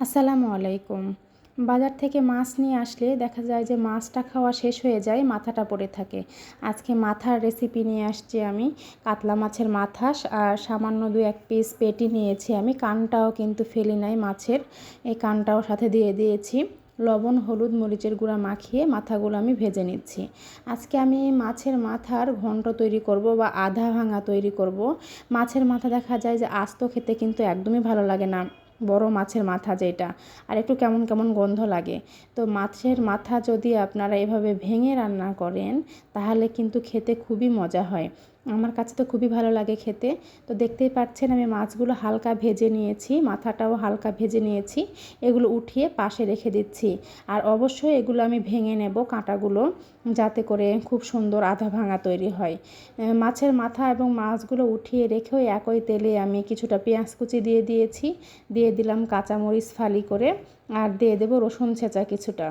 আসসালামু আলাইকুম। বাজার থেকে মাছ নিয়ে আসলে দেখা যায় যে মাছটা খাওয়া শেষ হয়ে যায়, মাথাটা পড়ে থাকে। আজকে মাথার রেসিপি নিয়ে আসছি আমি। কাতলা মাছের মাথা আর সামান্য দু এক পিস পেটি নিয়েছি আমি। কানটাও কিন্তু ফেলি নাই মাছের। এই কানটাও সাথে দিয়ে দিয়েছি। লবণ, হলুদ, মরিচের গুঁড়া মাখিয়ে মাথাগুলো আমি ভেজে নিচ্ছি। আজকে আমি মাছের মাথার ঘন্ট তৈরি করব বা আধা ভাঙা তৈরি করব। মাছের মাথা দেখা যায় যে আস্ত খেতে কিন্তু একদমই ভালো লাগে না। বড় মাছের মাথা যেটা, আর একটু কেমন কেমন গন্ধ লাগে। তো মাছের মাথা যদি আপনারা এভাবে ভেঙে রান্না করেন, তাহলে কিন্তু খেতে খুবই মজা হয়। আমার কাছে তো খুবই ভালো লাগে খেতে। তো দেখতেই পাচ্ছেন আমি মাছগুলো হালকা ভেজে নিয়েছি, মাথাটাও হালকা ভেজে নিয়েছি। এগুলো উঠিয়ে পাশে রেখে দিচ্ছি। আর অবশ্যই এগুলো আমি ভেঙে নেব কাঁটাগুলো, যাতে করে খুব সুন্দর আধা ভাঙা তৈরি হয়। মাছের মাথা এবং মাছগুলো উঠিয়ে রেখেও একই তেলে আমি কিছুটা পেঁয়াজ কুচি দিয়ে দিয়েছি। দিয়ে দিলাম কাঁচামরিচ ফালি করে আর দিয়ে দেবো রসুন ছেঁচা কিছুটা।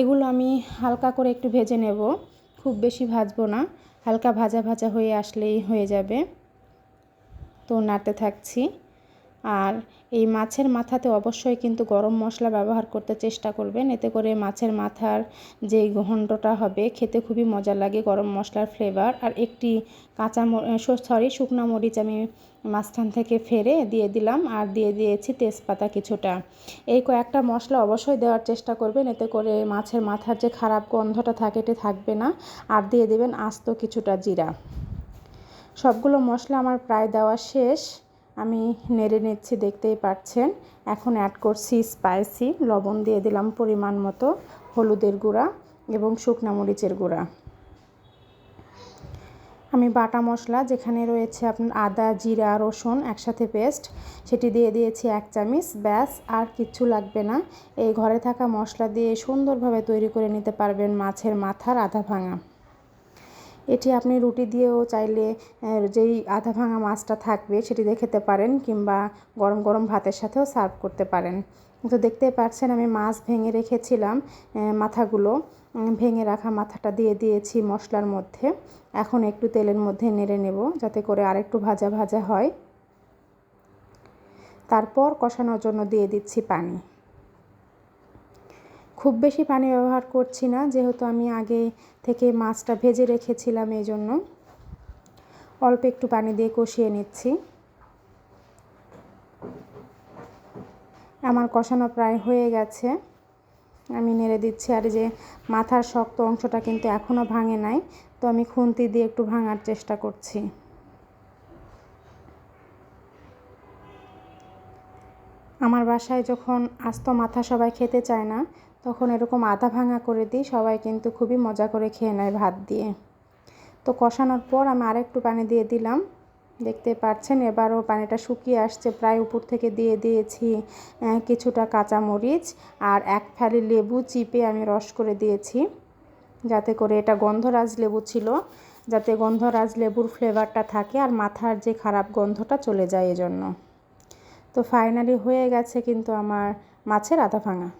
এগুলো আমি হালকা করে একটু ভেজে নেব। খুব বেশি ভাজবো না হালকা ভাজা ভাজা হয়ে আসলেই হয়ে যাবে। তো নাড়তে থাকছি। আর এই মাছের মাথাতে অবশ্যই কিন্তু গরম মশলা ব্যবহার করতে চেষ্টা করবেন। এতে করে মাছের মাথার যে ঘন্টটা হবে, খেতে খুবই মজা লাগে গরম মশলার ফ্লেভার আর একটি কাঁচা সরি শুকনো মরিচ আমি মাঝখান থেকে ফেরে দিয়ে দিলাম আর দিয়ে দিয়েছি তেজপাতা কিছুটা। এই কয়েকটা মশলা অবশ্যই দেওয়ার চেষ্টা করবেন। এতে করে মাছের মাথার যে খারাপ গন্ধটা থাকে এটি থাকবে না। আর দিয়ে দেবেন আস্ত কিছুটা জিরা। সবগুলো মশলা আমার প্রায় দেওয়া শেষ। আমি নেড়ে নিচ্ছি, দেখতেই পাচ্ছেন। এখন অ্যাড করছি স্পাইসি লবণ দিয়ে দিলাম পরিমাণ মতো হলুদের গুঁড়া এবং শুকনা মরিচের গুঁড়া। আমি বাটা মশলা যেখানে রয়েছে আপনার আদা, জিরা, রসুন একসাথে পেস্ট সেটি দিয়ে দিয়েছি এক চামিচ, ব্যাস, আর কিচ্ছু লাগবে না। এই ঘরে থাকা মশলা দিয়ে সুন্দরভাবে তৈরি করে নিতে পারবেন মাছের মাথার আধা ভাঙা। এটি আপনি রুটি দিয়েও চাইলে যেই আধা ভাঙা মাছটা থাকবে সেটি দিয়ে খেতে পারেন কিংবা গরম গরম ভাতের সাথেও সার্ভ করতে পারেন। তো দেখতে পাচ্ছেন আমি মাছ ভেঙে রেখেছিলাম মাথাগুলো। ভেঙে রাখা মাথাটা দিয়ে দিয়েছি মশলার মধ্যে। এখন একটু তেলের মধ্যে নেড়ে নেব যাতে করে আরেকটু ভাজা ভাজা হয়। তারপর কষানোর জন্য দিয়ে দিচ্ছি পানি। খুব বেশি পানি ব্যবহার করছি না, যেহেতু আমি আগে থেকে মাছটা ভেজে রেখেছিলাম এই জন্য অল্প একটু পানি দিয়ে কষিয়ে নিচ্ছি। আমার কষানো প্রায় হয়ে গেছে। আমি নেড়ে দিচ্ছি আর যে মাথার শক্ত অংশটা কিন্তু এখনও ভাঙে নাই, তো আমি খুন্তি দিয়ে একটু ভাঙার চেষ্টা করছি। আমার বাসায় যখন আস্ত মাথা সবাই খেতে চায় না তখন এরকম আধা ভাঙা করে দিই, সবাই কিন্তু খুবই মজা করে খেয়ে নেয় ভাত দিয়ে। তো কষানোর পর আমি আরেকটু পানি দিয়ে দিলাম। দেখতে পাচ্ছেন, এবারও পানিটা শুকিয়ে আসছে, প্রায় উপর থেকে দিয়ে দিয়েছি কিছুটা কাঁচা মরিচ আর এক ফালি লেবু চিপে আমি রস করে দিয়েছি, যাতে করে এটা গন্ধরাজ লেবু ছিল, যাতে গন্ধরাজ লেবুর ফ্লেভারটা থাকে আর মাথার যে খারাপ গন্ধটা চলে যায় এজন্য। তো ফাইনালি হয়ে গেছে কিন্তু আমার মাছের আধা ভাঙা।